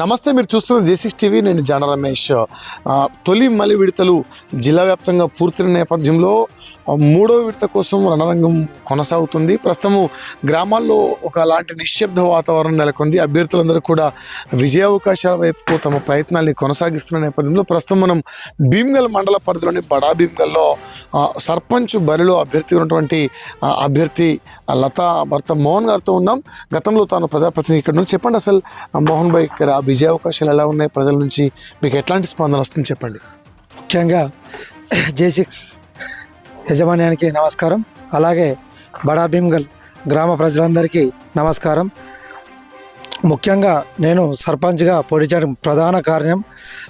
నమస్తే మీరు చూస్తున్న జేసిక్స్ టీవీ నేను జాన రమేష్. తొలి మలి విడతలు జిల్లా వ్యాప్తంగా పూర్తిన నేపథ్యంలో మూడో విడత కోసం రణరంగం కొనసాగుతుంది. ప్రస్తుతము గ్రామాల్లో ఒక అలాంటి నిశ్శబ్ద వాతావరణం నెలకొంది. అభ్యర్థులందరూ కూడా విజయావకాశాల వైపు తమ ప్రయత్నాల్ని కొనసాగిస్తున్న నేపథ్యంలో ప్రస్తుతం మనం భీమ్గల్ మండల పరిధిలోని బడా భీమ్గల్లో సర్పంచ్ బరిలో అభ్యర్థి ఉన్నటువంటి అభ్యర్థి లతా భర్త మోహన్ గారితో ఉన్నాం. గతంలో తాను ప్రజాప్రతినిధి ఇక్కడ నుంచి చెప్పండి అసలు మోహన్ భాయ్ ఇక్కడ విజయ అవకాశాలు ఎలా ఉన్నాయి ప్రజల నుంచి? మీకు ఎట్లాంటి స్పందన వస్తుంది చెప్పండి. ముఖ్యంగా జే సిక్స్ యజమాన్యానికి నమస్కారం. అలాగే బడా భీమ్గల్ గ్రామ ప్రజలందరికీ నమస్కారం. ముఖ్యంగా నేను సర్పంచ్గా పోటీ చేయడం ప్రధాన కారణం.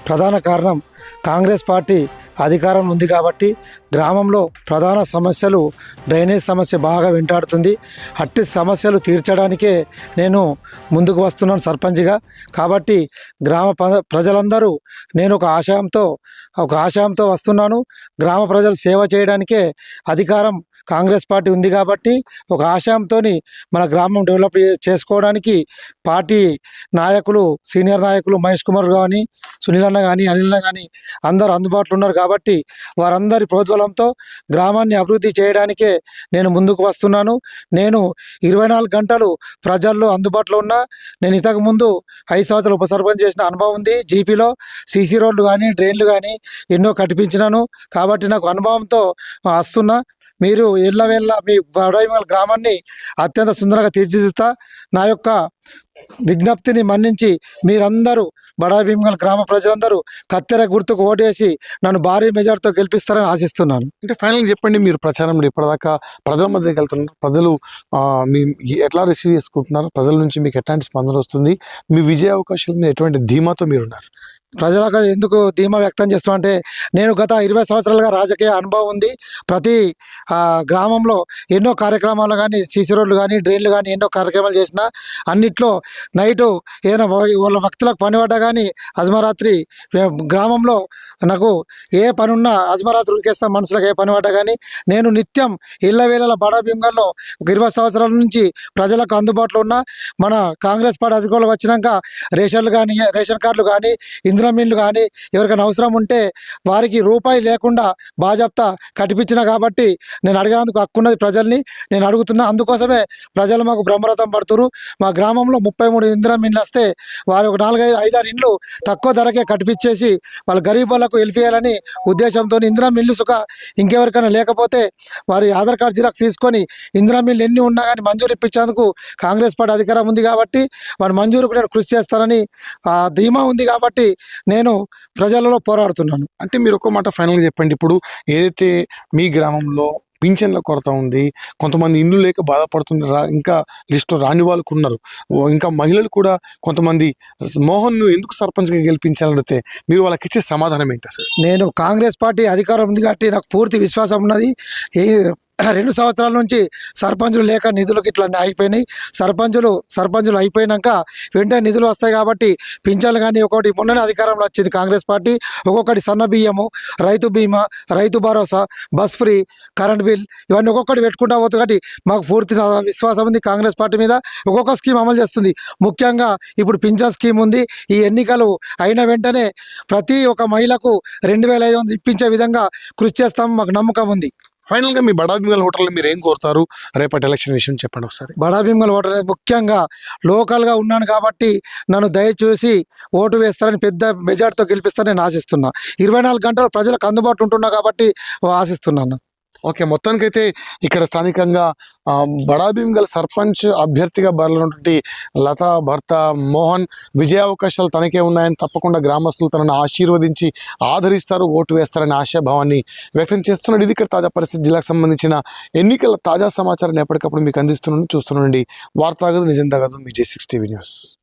ప్రధాన కారణం కాంగ్రెస్ పార్టీ అధికారం ఉంది కాబట్టి గ్రామంలో ప్రధాన సమస్యలు డ్రైనేజ్ సమస్య బాగా వెంటాడుతుంది. అట్టి సమస్యలు తీర్చడానికే నేను ముందుకు వస్తున్నాను సర్పంచ్గా. కాబట్టి గ్రామ ప్రజలందరూ నేను ఒక ఆశయంతో ఒక ఆశయంతో వస్తున్నాను. గ్రామ ప్రజలు సేవ చేయడానికే అధికారం కాంగ్రెస్ పార్టీ ఉంది కాబట్టి ఒక ఆశయంతో మన గ్రామం డెవలప్ చేసుకోవడానికి పార్టీ నాయకులు సీనియర్ నాయకులు మహేష్ కుమార్ కానీ సునీల్ అన్న కానీ అనిల్ అన్న కానీ అందరు అందుబాటులో ఉన్నారు కాబట్టి వారందరి ప్రోద్బలంతో గ్రామాన్ని అభివృద్ధి చేయడానికే నేను ముందుకు వస్తున్నాను. నేను ఇరవై నాలుగు గంటలు ప్రజల్లో అందుబాటులో ఉన్నా. నేను ఇంతకు ముందు ఐదు సంవత్సరాలు ఉప సర్పంచ్ చేసిన అనుభవం ఉంది. జీపీలో సీసీ రోడ్లు కానీ డ్రైన్లు కానీ ఎన్నో కట్టించినాను. కాబట్టి నాకు అనుభవంతో వస్తున్నా. మీరు ఎల్లవెల్ల మీ బడాయిమల్ గ్రామాన్ని అత్యంత సుందరంగా తీర్చిదిద్దుతా నా యొక్క విజ్ఞప్తిని మన్నించి మీరందరూ బడా భీమగల్ గ్రామ ప్రజలందరూ కత్తెర గుర్తుకు ఓటేసి నన్ను భారీ మెజార్టీతో గెలిపిస్తారని ఆశిస్తున్నాను. అంటే ఫైనల్ చెప్పండి మీరు ప్రచారం ఇప్పటిదాకా ప్రజల మధ్యకి వెళ్తున్నారు ప్రజలు మీ ఎట్లా రిసీవ్ చేసుకుంటున్నారు? ప్రజల నుంచి మీకు ఎట్లాంటి స్పందన వస్తుంది? మీ విజయ అవకాశాల మీద ఎటువంటి ధీమాతో మీరు ఉన్నారు ప్రజలకు ఎందుకు ధీమా వ్యక్తం చేస్తున్నా అంటే నేను గత ఇరవై సంవత్సరాలుగా రాజకీయ అనుభవం ఉంది. ప్రతి గ్రామంలో ఎన్నో కార్యక్రమాలు కానీ సీసీ రోడ్లు కానీ డ్రైన్లు కానీ ఎన్నో కార్యక్రమాలు చేసిన అన్నిట్లో నైటు ఏదైనా వాళ్ళ భక్తులకు పని పడ్డా కానీ అజమరాత్రి గ్రామంలో నాకు ఏ పనున్నా ఉన్నా అజమరాత్రి ఉరికేస్తాం మనుషులకు ఏ పని పడ్డా కానీ నేను నిత్యం ఇళ్ళ వేళల బడా భీంగల్లో ఒక ఇరవై సంవత్సరాల నుంచి ప్రజలకు అందుబాటులో ఉన్న మన కాంగ్రెస్ పార్టీ అధికారులకు వచ్చినాక రేషన్లు కానీ రేషన్ కార్డులు కానీ ఇంద్రమీన్లు కానీ ఎవరికైనా అవసరం ఉంటే వారికి రూపాయి లేకుండా బాజాప్తా కట్టిపించిన కాబట్టి నేను అడిగేందుకు హక్కున్నది ప్రజల్ని నేను అడుగుతున్నా. అందుకోసమే ప్రజలు మాకు బ్రహ్మరథం పడుతురు. మా గ్రామంలో ముప్పై మూడు ఇంద్రమీన్లు వస్తే వారు ఒక నాలుగైదు ఐదారు ఇండ్లు తక్కువ ధరకే కట్టిపించేసి వాళ్ళ హెల్ప్ వెళ్ళిపోయాలని ఉద్దేశంతో ఇందిరా మిల్లు సుఖ ఇంకెవరికైనా లేకపోతే వారి ఆధార్ కార్డు జిరాక్స్ తీసుకొని ఇందిరా మిల్లు ఎన్ని ఉన్నా కానీ మంజూరు ఇప్పించేందుకు కాంగ్రెస్ పార్టీ అధికారం ఉంది కాబట్టి వారి మంజూరుకు నేను కృషి చేస్తానని ఆ ధీమా ఉంది కాబట్టి నేను ప్రజలలో పోరాడుతున్నాను. అంటే మీరు ఒక మాట ఫైనల్గా చెప్పండి. ఇప్పుడు ఏదైతే మీ గ్రామంలో పింఛన్ల కొరత ఉంది. కొంతమంది ఇండ్లు లేక బాధపడుతున్నారు? ఇంకా లిస్టు రాని వాళ్ళకు ఉన్నారు. ఇంకా మహిళలు కూడా కొంతమంది మోహన్ను ఎందుకు సర్పంచ్గా గెలిపించాలని మీరు వాళ్ళకి ఇచ్చే సమాధానం ఏంటి అసలు? నేను కాంగ్రెస్ పార్టీ అధికారం ఉంది కాబట్టి నాకు పూర్తి విశ్వాసం ఉన్నది. రెండు సంవత్సరాల నుంచి సర్పంచులు లేక నిధులకు ఇట్లా అయిపోయినాయి సర్పంచులు సర్పంచులు అయిపోయినాక వెంటనే నిధులు వస్తాయి కాబట్టి పింఛన్లు కానీ ఒకటి మొన్ననే అధికారంలో వచ్చింది కాంగ్రెస్ పార్టీ. ఒక్కొక్కటి సన్న బియ్యము రైతు బీమా Rythu Bharosa bus free current bill ఇవన్నీ ఒక్కొక్కటి పెట్టుకుంటా పోతుంది కాబట్టి మాకు పూర్తి విశ్వాసం ఉంది కాంగ్రెస్ పార్టీ మీద. ఒక్కొక్క స్కీమ్ అమలు చేస్తుంది. ముఖ్యంగా ఇప్పుడు పింఛన్ స్కీమ్ ఉంది. ఈ ఎన్నికలు అయిన వెంటనే ప్రతి ఒక్క మహిళకు రెండు వేల ఐదు వందలు ఇప్పించే విధంగా కృషి చేస్తాం మాకు నమ్మకం ఉంది. ఫైనల్గా మీ బడాబీమాల హోటల్ మీరు ఏం కోరుతారు? రేపటి ఎలక్షన్ విషయం చెప్పండి ఒకసారి. బడా భీమల ఓటర్ అనేది ముఖ్యంగా లోకల్గా ఉన్నాను కాబట్టి నన్ను దయచేసి ఓటు వేస్తారని పెద్ద మెజార్టీతో గెలిపిస్తారని నేను ఆశిస్తున్నా. ఇరవై నాలుగు గంటలు ప్రజలకు అందుబాటులో ఉంటున్నా కాబట్టి ఆశిస్తున్నాను. ఓకే మొత్తానికైతే ఇక్కడ స్థానికంగా బడాభీం గల సర్పంచ్ అభ్యర్థిగా బరిలోనటువంటి లతా భర్త మోహన్ విజయావకాశాలు తనకే ఉన్నాయని తప్పకుండా గ్రామస్తులు తనను ఆశీర్వదించి ఆదరిస్తారు ఓటు వేస్తారనే ఆశాభావాన్ని వ్యక్తం చేస్తున్నాడు. ఇది ఇక్కడ తాజా పరిస్థితి. జిల్లాకు సంబంధించిన ఎన్నికల తాజా సమాచారాన్ని ఎప్పటికప్పుడు మీకు అందిస్తున్నాను. చూస్తున్నాండి వార్తాగదు నిజం తగదు. మీ జే సిక్స్ టీవీ న్యూస్.